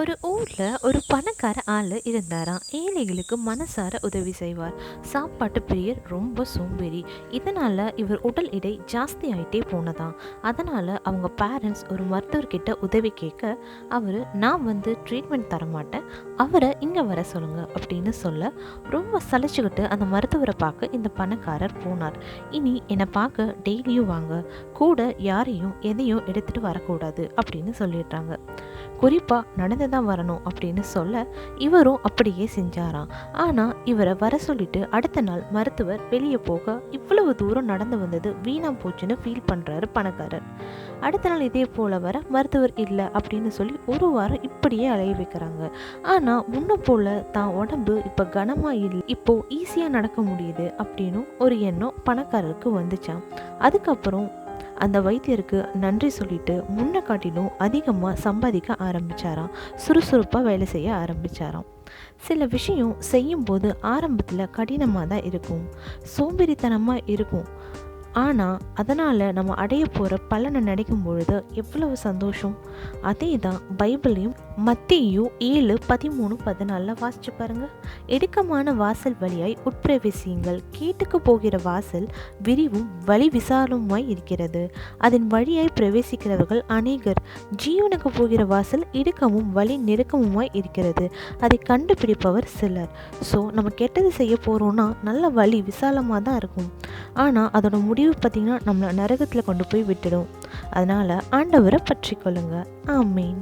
ஒரு ஊரில் ஒரு பணக்கார ஆள் இருந்தாராம். ஏழைகளுக்கு மனசார உதவி செய்வார். சாப்பாட்டு பிரியர் ரொம்ப சோம்பேறி. இதனால் இவர் உடல் எடை ஜாஸ்தி ஆகிட்டே போனதாம். அதனால் அவங்க பேரண்ட்ஸ் ஒரு மருத்துவர்கிட்ட உதவி கேட்க அவர் நான் வந்து ட்ரீட்மெண்ட் தரமாட்டேன். அவரை இங்கே வர சொல்லுங்க அப்படின்னு சொல்ல ரொம்ப சலிச்சுக்கிட்டு அந்த மருத்துவரை பார்க்க இந்த பணக்காரர் போனார். இனி என்னை பார்க்க டெய்லியும் வாங்க. கூட யாரையும் எதையும் எடுத்துகிட்டு வரக்கூடாது அப்படின்னு சொல்லிடுறாங்க. குறிப்பாக நடந்த தான் வரணும் அப்படின்னு சொல்ல இவரும் அப்படியே செஞ்சாராம். ஆனா இவரை வர சொல்லிட்டு அடுத்த நாள் மருத்துவர் வெளியே போக இவ்வளவு தூரம் நடந்து வந்தது வீணாக போச்சுன்னு ஃபீல் பண்றாரு பணக்காரர். அடுத்த நாள் இதே போல வர மருத்துவர் இல்லை அப்படின்னு சொல்லி ஒரு வாரம் இப்படியே அலைய வைக்கிறாங்க. ஆனா முன்ன போல தான் உடம்பு இப்போ கனமா இல்லை இப்போ ஈஸியா நடக்க முடியுது அப்படின்னு ஒரு எண்ணம் பணக்காரருக்கு வந்துச்சாம். அதுக்கப்புறம் அந்த வைத்தியருக்கு நன்றி சொல்லிட்டு முன்ன காட்டிலும் அதிகமாக சம்பாதிக்க ஆரம்பிச்சாராம். சுறுசுறுப்பாக வேலை செய்ய ஆரம்பிச்சாராம். சில விஷயம் செய்யும்போது ஆரம்பத்தில் கடினமாக தான் இருக்கும். சோம்பேறித்தனமாக இருக்கும். ஆனால் அதனால் நம்ம அடைய போகிற பலனை நினைக்கும் பொழுது எவ்வளவு சந்தோஷம். அதே தான் பைபிளையும் மத்தியும் ஏழு பதிமூணு பதினாலில் வாசிச்சு பாருங்க. இடுக்கமான வாசல் வழியாய் உட்பிரவேசியுங்கள். கேட்டுக்கு போகிற வாசல் விரிவும் வழி விசாலமாய் இருக்கிறது. அதன் வழியாய் பிரவேசிக்கிறவர்கள் அநேகர். ஜீவனுக்கு போகிற வாசல் இடுக்கமும் வழி நெருக்கமுமாய் இருக்கிறது. அதை கண்டுபிடிப்பவர் சிலர். ஸோ நம்ம கெட்டது செய்ய போகிறோன்னா நல்ல வழி விசாலமாக தான் இருக்கும். ஆனால் அதோட முடி முடிவு பார்த்திங்கன்னா நம்மளை நரகத்தில் கொண்டு போய் விட்டுடும். அதனால் ஆண்டவரை பற்றி கொள்ளுங்க ஆமீன்.